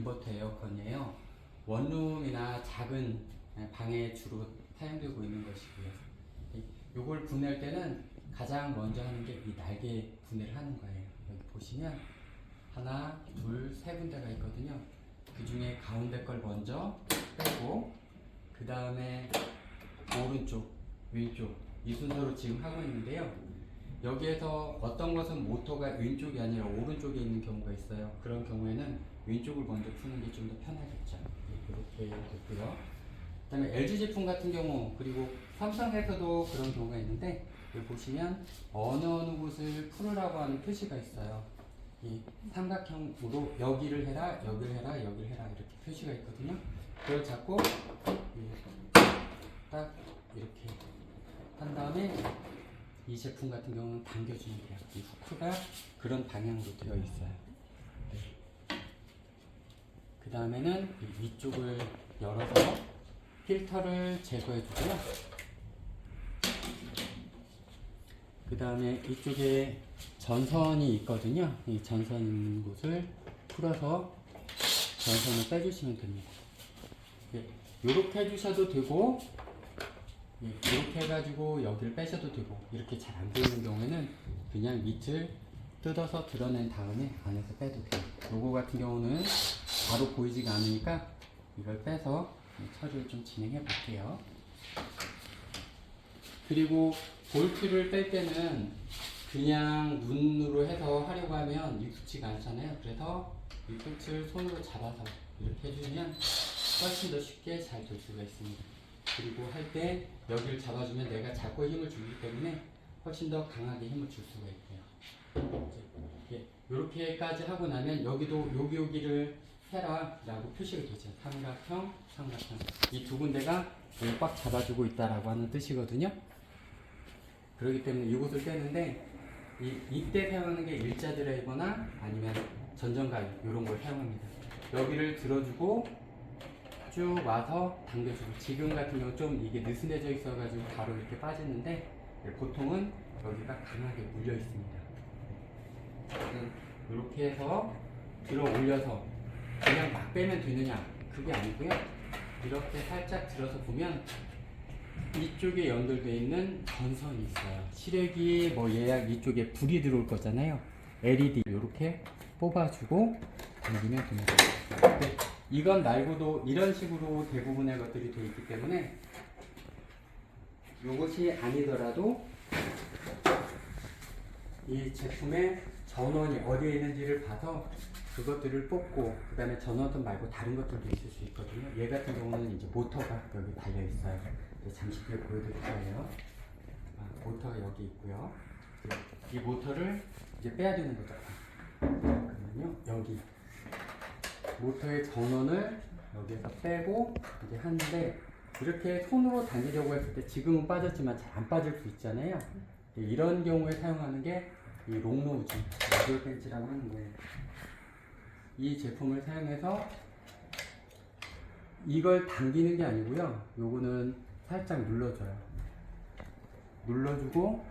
인버터 에어컨이에요. 원룸이나 작은 방에 주로 사용되고 있는 것이고요. 이- 요걸 분해할 때는 가장 먼저 하는 게 이 날개 분해를 하는 거예요. 여기 보시면 하나, 둘, 세 군데가 있거든요. 그 중에 가운데 걸 먼저 빼고 그 다음에 오른쪽, 왼쪽 이 순서로 지금 하고 있는데요. 여기에서 어떤 것은 모터가 왼쪽이 아니라 오른쪽에 있는 경우가 있어요. 그런 경우에는 왼쪽을 먼저 푸는 게 좀 더 편하겠죠. 이렇게 됐고요. 그 다음에 LG 제품 같은 경우 그리고 삼성에서도 그런 경우가 있는데 여기 보시면 어느 어느 곳을 풀으라고 하는 표시가 있어요. 이 삼각형으로 여기를 해라, 여기를 해라, 여기를 해라 이렇게 표시가 있거든요. 그걸 잡고 이- 딱 이렇게 한 다음에 이 제품 같은 경우는 당겨주면 돼요. 이 후크가 그런 방향으로 되어 있어요. 그 다음에는 이 위쪽을 열어서 필터를 제거해 주고요. 그 다음에 이쪽에 전선이 있거든요. 이 전선 있는 곳을 풀어서 전선을 빼주시면 됩니다. 이렇게 해주셔도 되고 이렇게 해가지고 여기를 빼셔도 되고 이렇게 잘 안 보이는 경우에는 그냥 밑을 뜯어서 드러낸 다음에 안에서 빼도 돼요. 요거 같은 경우는 바로 보이지가 않으니까 이걸 빼서 처리를 좀 진행해 볼게요. 그리고 볼트를 뺄 때는 그냥 눈으로 해서 하려고 하면 익숙지가 않잖아요. 그래서 이 끝을 손으로 잡아서 이렇게 해주면 훨씬 더 쉽게 잘 될 수가 있습니다. 그리고 할 때 여기를 잡아주면 내가 잡고 힘을 주기 때문에 훨씬 더 강하게 힘을 줄 수가 있고요. 이렇게까지 하고 나면 여기도 여기 여기를 해라라고 표시가 되죠. 삼각형, 삼각형. 이 두 군데가 꽉 잡아주고 있다라고 하는 뜻이거든요. 그렇기 때문에 이곳을 빼는데 이, 이때 사용하는 게 일자 드라이버나 아니면 전정가위 이런 걸 사용합니다. 여기를 들어주고 쭉 와서 당겨주고 지금 같은 경우 좀 이게 느슨해져 있어가지고 바로 이렇게 빠지는데 보통은 여기가 강하게 물려 있습니다. 이렇게 해서 들어 올려서 그냥 막 빼면 되느냐 그게 아니고요. 이렇게 살짝 들어서 보면 이쪽에 연결되어 있는 전선이 있어요. 시래기 뭐 예약 이쪽에 불이 들어올 거잖아요. LED 이렇게 뽑아주고 당기면 됩니다. 근데 이건 말고도 이런 식으로 대부분의 것들이 되어 있기 때문에 이것이 아니더라도 이 제품의 전원이 어디에 있는지를 봐서 그것들을 뽑고 그 다음에 전원선 말고 다른 것들도 있을 수 있거든요. 얘 같은 경우는 이제 모터가 여기 달려 있어요. 잠시 후에 보여드릴 거예요. 아, 모터가 여기 있고요. 이 모터를 이제 빼야 되는 거죠. 그러면요 여기 모터의 전원을 여기에서 빼고 이제 하는데 이렇게 손으로 당기려고 했을 때 지금은 빠졌지만 잘 안 빠질 수 있잖아요. 이런 경우에 사용하는 게 이 롱노즈, 라디오 벤치라고 하는 거예요. 이 제품을 사용해서 이걸 당기는 게 아니고요. 요거는 살짝 눌러줘요. 눌러주고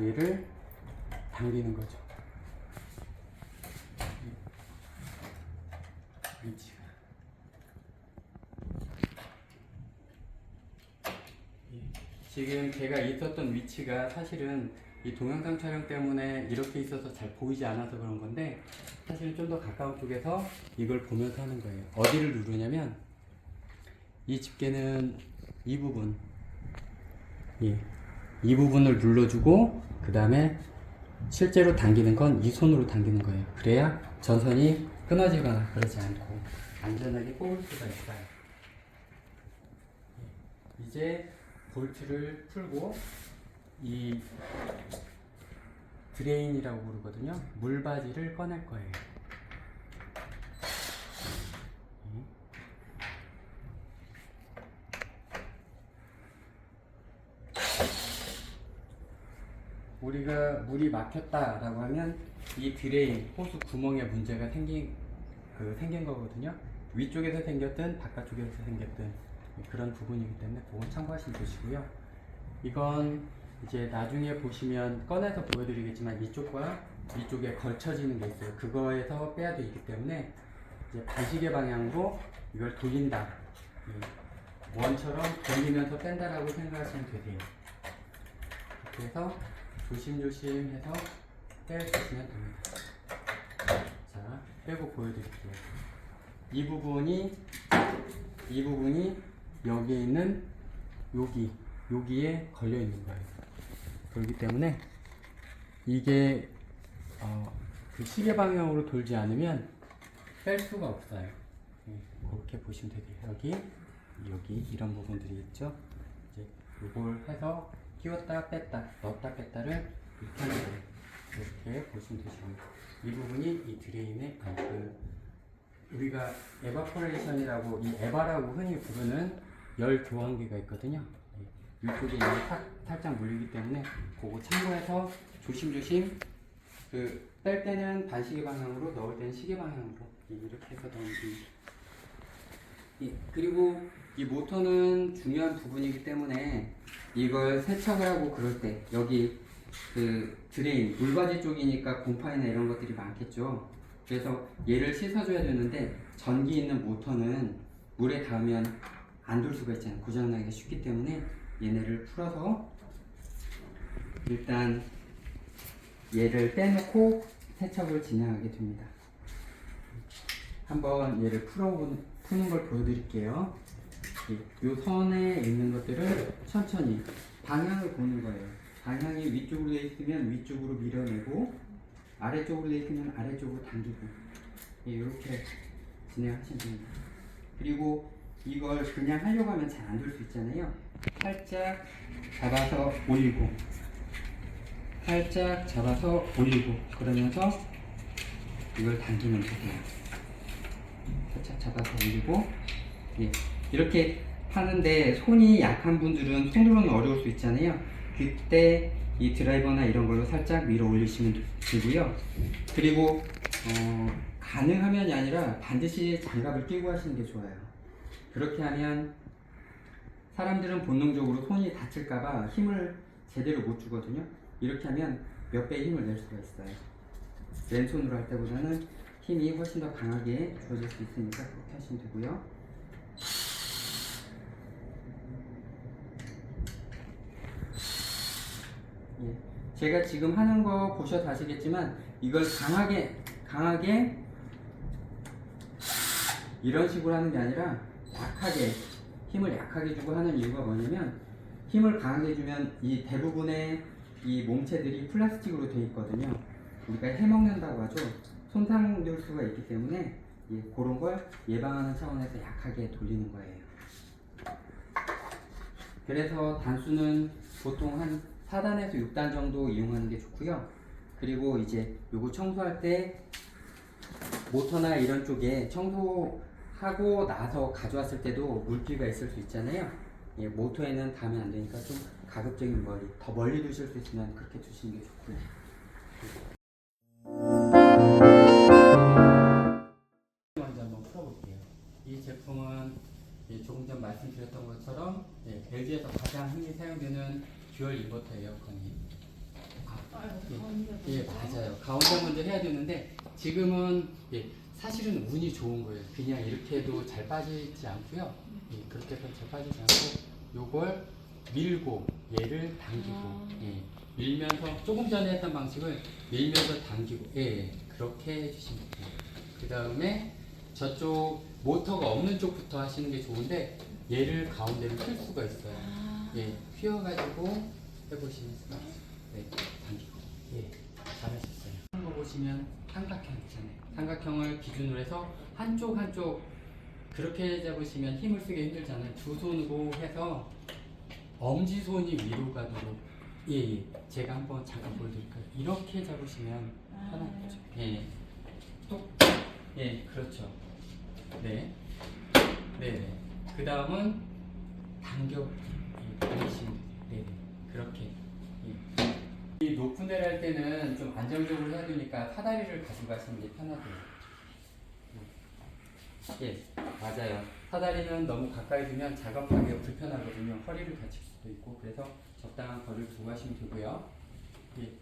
얘를 당기는 거죠. 위치가. 예. 지금 제가 있었던 위치가 사실은 이 동영상 촬영 때문에 이렇게 있어서 잘 보이지 않아서 그런 건데 사실은 좀 더 가까운 쪽에서 이걸 보면서 하는 거예요. 어디를 누르냐면 이 집게는 이 부분 예. 이 부분을 눌러주고 그 다음에 실제로 당기는 건 이 손으로 당기는 거예요. 그래야 전선이 끊어지거나 그러지 않고 안전하게 뽑을 수가 있어요. 예. 이제 볼트를 풀고 이 드레인이라고 부르거든요. 물바지를 꺼낼 거예요. 음. 우리가 물이 막혔다라고 하면 이 드레인 호수 구멍에 문제가 생긴 그 생긴 거거든요. 위쪽에서 생겼든 바깥쪽에서 생겼든 그런 부분이기 때문에 그건 참고하시면 되시고요. 이건 이제 나중에 보시면 꺼내서 보여드리겠지만 이쪽과 이쪽에 걸쳐지는 게 있어요. 그거에서 빼야 되기 때문에 이제 반시계 방향으로 이걸 돌린다. 예. 원처럼 돌리면서 뺀다라고 생각하시면 되세요. 이렇게 해서 조심조심 해서 빼주시면 됩니다. 자, 빼고 보여드릴게요. 이 부분이 이 부분이 여기에 있는 여기 여기에 걸려 있는 거예요. 그렇기 때문에 이게 어, 그 시계 방향으로 돌지 않으면 뺄 수가 없어요. 예, 그렇게 보시면 되세요. 여기 여기 이런 부분들이 있죠. 이제 이걸 해서 끼웠다 뺐다 넣었다 뺐다를 이렇게 하는 거예요. 이렇게 보시면 되시고요. 이 부분이 이 드레인의 그 우리가 에바포레이션이라고 이 에바라고 흔히 부르는 열 교환기가 있거든요. 예, 이쪽에 이제 살- 살짝 물리기 때문에 그거 참고해서 조심조심 그 뺄 때는 반시계 방향으로 넣을 때는 시계 방향으로 이렇게 해서 넣으면 예, 그리고 이 모터는 중요한 부분이기 때문에 이걸 세척을 하고 그럴 때 여기 그 드레인 물바지 쪽이니까 곰팡이나 이런 것들이 많겠죠. 그래서 얘를 씻어줘야 되는데 전기 있는 모터는 물에 닿으면 안 돌 수가 있잖아요. 고장나기가 쉽기 때문에 얘네를 풀어서 일단 얘를 빼놓고 세척을 진행하게 됩니다. 한번 얘를 풀어 푸는 걸 보여드릴게요. 이- 요 선에 있는 것들을 천천히 방향을 보는 거예요. 방향이 위쪽으로 돼 있으면 위쪽으로 밀어내고 아래쪽으로 돼 있으면 아래쪽으로 당기고 예, 이렇게 진행하시면 됩니다. 그리고 이걸 그냥 하려고 하면 잘 안 될 수 있잖아요. 살짝 잡아서 올리고 살짝 잡아서 올리고 그러면서 이걸 당기면 되고요. 살짝 잡아서 올리고 예, 이렇게 하는데 손이 약한 분들은 손으로는 어려울 수 있잖아요. 그때 이 드라이버나 이런 걸로 살짝 밀어 올리시면 되고요. 그리고 어, 가능하면이 아니라 반드시 장갑을 끼고 하시는 게 좋아요. 그렇게 하면 사람들은 본능적으로 손이 다칠까봐 힘을 제대로 못 주거든요. 이렇게 하면 몇 배의 힘을 낼 수가 있어요. 왼손으로 할 때보다는 힘이 훨씬 더 강하게 주어질 수 있으니까 그렇게 하시면 되고요. 예. 제가 지금 하는 거 보셔도 아시겠지만 이걸 강하게 강하게 이런 식으로 하는 게 아니라 약하게 힘을 약하게 주고 하는 이유가 뭐냐면 힘을 강하게 주면 이 대부분의 이 몸체들이 플라스틱으로 되어 있거든요. 우리가 해먹는다고 하죠. 손상될 수가 있기 때문에 예, 그런 걸 예방하는 차원에서 약하게 돌리는 거예요. 그래서 단수는 보통 한 4단에서 6단 정도 이용하는 게 좋고요. 그리고 이제 요거 청소할 때 모터나 이런 쪽에 청소하고 나서 가져왔을 때도 물기가 있을 수 있잖아요. 예, 모터에는 닿으면 안 되니까 좀 가급적인 멀리, 더 멀리 두실 수 있으면 그렇게 두시는 게 좋고요. 먼저 한번 풀어볼게요. 이 제품은 예, 조금 전 말씀드렸던 것처럼 예, LG에서 가장 흔히 사용되는 듀얼 인버터 에어컨이 예, 예, 맞아요. 가운데 먼저 해야 되는데 지금은 예, 사실은 운이 좋은 거예요. 그냥 이렇게 해도 잘 빠지지 않고요. 예, 그렇게 해서 잘 빠지지 않고 요걸 밀고 얘를 당기고 아. 예, 밀면서 조금 전에 했던 방식을 밀면서 당기고 예, 예, 그렇게 해주시면 돼요. 그 다음에 저쪽 모터가 없는 쪽부터 하시는 게 좋은데 얘를 가운데로 틀 수가 있어요. 아. 예, 휘어가지고 해보시면 네, 당기고 예, 잘하셨어요. 하는 거 보시면 삼각형 있잖아요. 삼각형을 기준으로 해서 한쪽 한쪽 그렇게 잡으시면 힘을 쓰기 힘들잖아요. 두 손으로 해서 엄지 손이 위로 가도록 예, 예. 제가 한번 잠깐 보여드릴까요? 이렇게 잡으시면 편한 거죠. 예, 또, 예, 그렇죠. 네, 네, 네. 그 다음은 당겨 예, 돼요. 네, 네. 그렇게. 예. 이 높은 데를 할 때는 좀 안정적으로 해야 되니까 사다리를 가지고 가시는 게 편하대요. 예, 맞아요. 사다리는 너무 가까이 두면 작업하기가 불편하거든요. 허리를 다칠 수도 있고 그래서 적당한 거리를 두고 하시면 되고요. 예.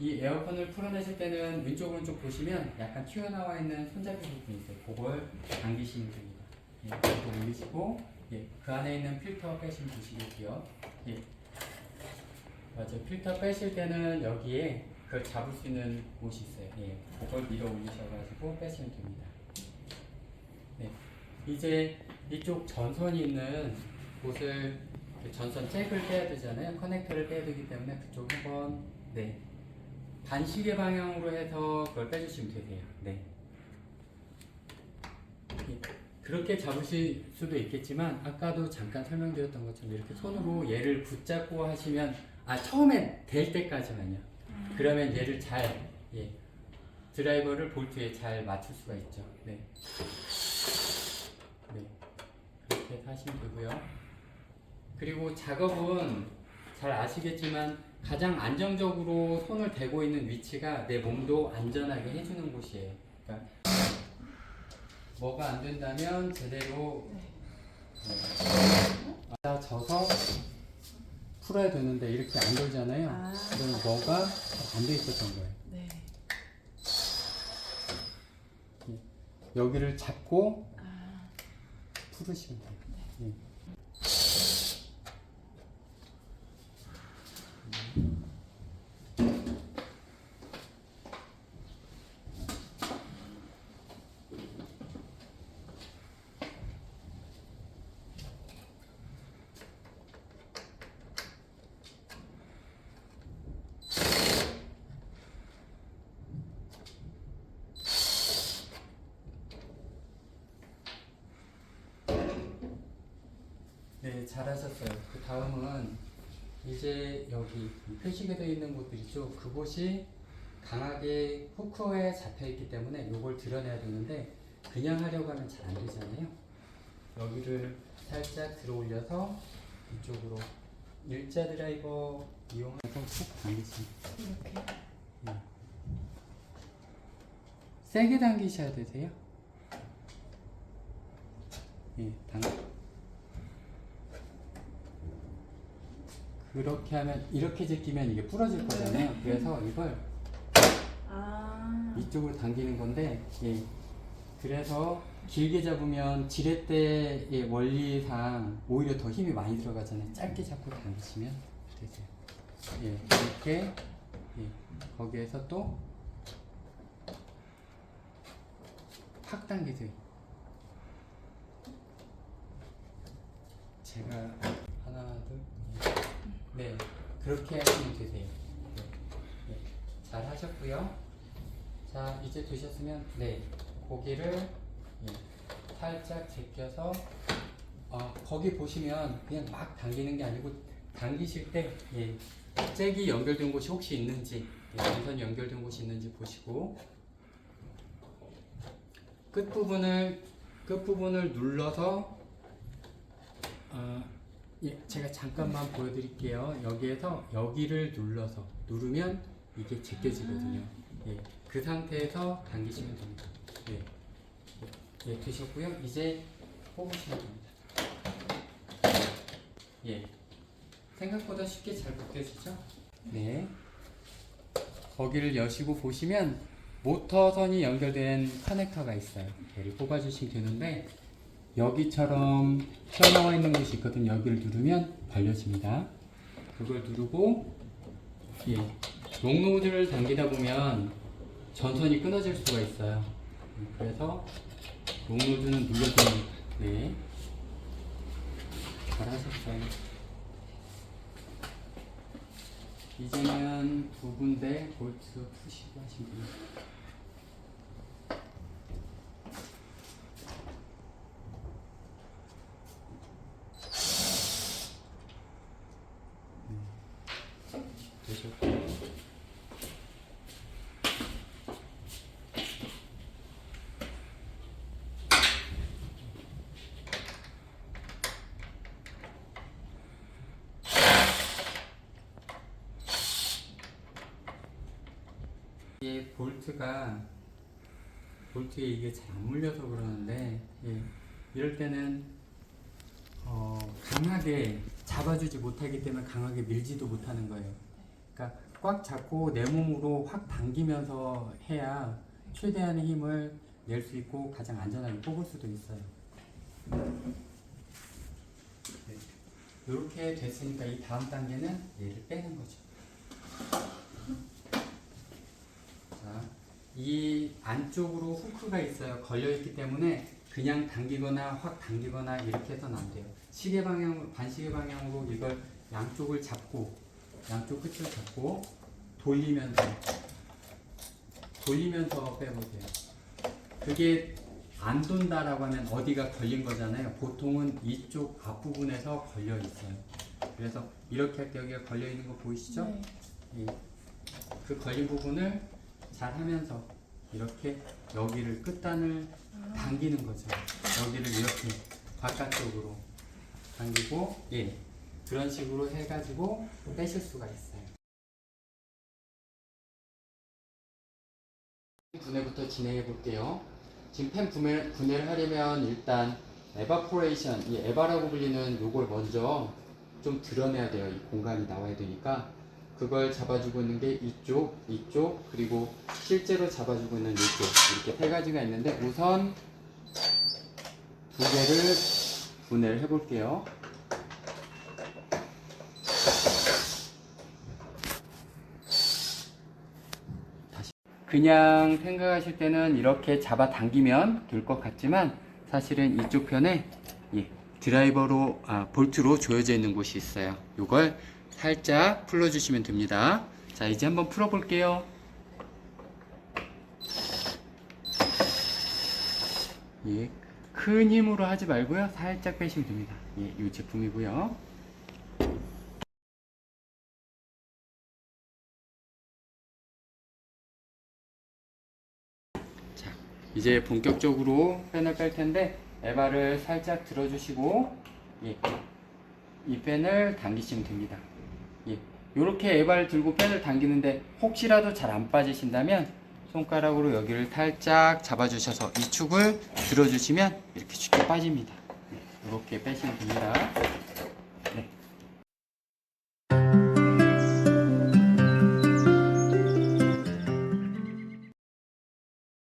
이 에어컨을 풀어내실 때는 왼쪽 오른쪽 보시면 약간 튀어나와 있는 손잡이 부분이 있어요. 그걸 당기시면 됩니다. 예, 올리시고 예, 그 안에 있는 필터 빼시면 보시겠고요. 예. 맞아요. 필터 빼실 때는 여기에 그걸 잡을 수 있는 곳이 있어요. 예, 그걸 밀어 올리셔가지고 빼시면 됩니다. 네, 이제 이쪽 전선이 있는 곳을 그 전선 잭을 빼야 되잖아요. 커넥터를 빼야 되기 때문에 그쪽 한번 네 반시계 방향으로 해서 그걸 빼주시면 되세요. 네. 예, 그렇게 잡으실 수도 있겠지만 아까도 잠깐 설명드렸던 것처럼 이렇게 손으로 얘를 붙잡고 하시면 아 처음엔 될 때까지만요. 그러면 얘를 잘 예, 드라이버를 볼트에 잘 맞출 수가 있죠. 네. 네. 그렇게 하시면 되고요. 그리고 작업은 잘 아시겠지만 가장 안정적으로 손을 대고 있는 위치가 내 몸도 안전하게 해주는 곳이에요. 그러니까 뭐가 안 된다면 제대로 네. 져서 풀어야 되는데 이렇게 안 돌잖아요. 아. 그럼 뭐가 안 돼 있었던 거예요. 네. 여기를 잡고 아, 풀으시면 돼요. 예. 네, 잘하셨어요. 그 다음은 이제 여기 표시가 되어 있는 곳들 있죠. 그곳이 강하게 후크에 잡혀 있기 때문에 이걸 드러내야 되는데 그냥 하려고 하면 잘 안 되잖아요. 여기를 살짝 들어 올려서 이쪽으로 일자 드라이버 이용해서 훅 당기시면 이렇게. 세게 당기셔야 되세요. 예, 당. 그렇게 하면 이렇게 제끼면 이게 부러질 거잖아요. 그래서 이걸 아, 이쪽으로 당기는 건데, 예. 그래서 길게 잡으면 지렛대의 원리상 오히려 더 힘이 많이 들어가잖아요. 짧게 잡고 당기시면 되세요. 예, 이렇게 예, 거기에서 또 확 당기세요. 제가 네, 그렇게 하시면 되세요. 네, 네, 잘 하셨고요. 자, 이제 되셨으면 네, 고기를 예, 살짝 제껴서 어, 거기 보시면 그냥 막 당기는 게 아니고 당기실 때 예, 잭이 연결된 곳이 혹시 있는지 예, 전선이 연결된 곳이 있는지 보시고 끝 부분을 끝 부분을 눌러서 어, 예, 제가 잠깐만 보여드릴게요. 여기에서 여기를 눌러서 누르면 이게 제껴지거든요. 예, 그 상태에서 당기시면 됩니다. 예, 예, 예, 되셨고요. 이제 뽑으시면 됩니다. 예, 생각보다 쉽게 잘 벗겨지죠? 네. 거기를 여시고 보시면 모터선이 연결된 커넥터가 있어요. 얘를 뽑아주시면 되는데 여기처럼 튀어나와 있는 곳이 있거든요. 여기를 누르면 벌려집니다. 그걸 누르고 예, 롱노즈를 당기다 보면 전선이 끊어질 수가 있어요. 그래서 롱노즈는 눌러주는 네, 잘하셨어요. 이제는 두 군데 볼트 푸시고 하시면 됩니다. 볼트가 볼트에 이게 잘 안 물려서 그러는데 예, 이럴 때는 어, 강하게 잡아주지 못하기 때문에 강하게 밀지도 못하는 거예요. 그러니까 꽉 잡고 내 몸으로 확 당기면서 해야 최대한의 힘을 낼 수 있고 가장 안전하게 뽑을 수도 있어요. 이렇게 됐으니까 이 다음 단계는 얘를 빼는 거죠. 자, 이 안쪽으로 후크가 있어요. 걸려 있기 때문에 그냥 당기거나 확 당기거나 이렇게 해서는 안 돼요. 시계 방향, 반시계 방향으로 이걸 양쪽을 잡고 양쪽 끝을 잡고 돌리면서 돌리면서 빼보세요. 그게 안 돈다라고 하면 어디가 걸린 거잖아요. 보통은 이쪽 앞부분에서 걸려 있어요. 그래서 이렇게 할 때 여기가 걸려 있는 거 보이시죠? 네. 예. 그 걸린 부분을 잘 하면서 이렇게 여기를 끝단을 당기는 거죠. 여기를 이렇게 바깥쪽으로 당기고 예 그런 식으로 해가지고 빼실 수가 있어요. 분해부터 진행해 볼게요. 지금 펜 분해, 분해를 하려면 일단 에바포레이션, 이 에바라고 불리는 요걸 먼저 좀 드러내야 돼요. 이 공간이 나와야 되니까 그걸 잡아주고 있는 게 이쪽, 이쪽, 그리고 실제로 잡아주고 있는 이쪽 이렇게 세 가지가 있는데 우선 두 개를 분해를 해볼게요. 그냥 생각하실 때는 이렇게 잡아 당기면 될 것 같지만 사실은 이쪽 편에 예, 드라이버로 아, 볼트로 조여져 있는 곳이 있어요. 이걸 살짝 풀어주시면 됩니다. 자 이제 한번 풀어볼게요. 예, 큰 힘으로 하지 말고요. 살짝 빼시면 됩니다. 예, 이 제품이고요. 자, 이제 본격적으로 펜을 뺄 텐데 에바를 살짝 들어주시고 예, 이 펜을 당기시면 됩니다. 예, 이렇게 에바를 들고 펜을 당기는데 혹시라도 잘 안 빠지신다면 손가락으로 여기를 살짝 잡아주셔서 이 축을 들어주시면 이렇게 쉽게 빠집니다. 이렇게 빼시면 됩니다.